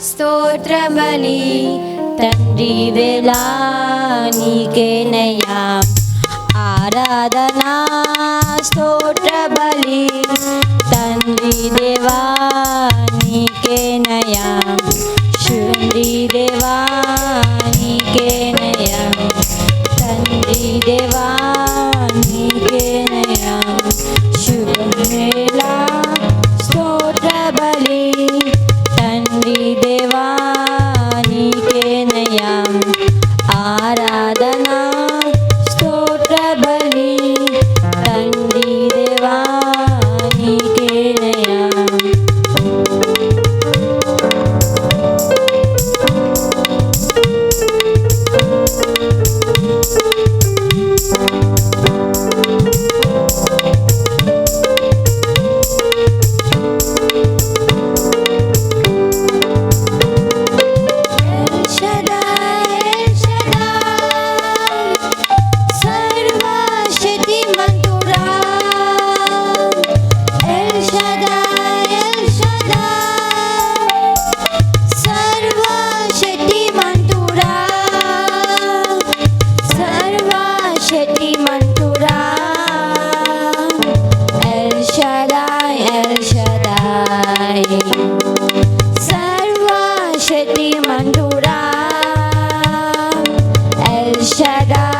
స్తోత్రమని తండ్రి వేలా నీకేనయ్యా ఆరాధనా స్తోత్రబలి తండ్రి да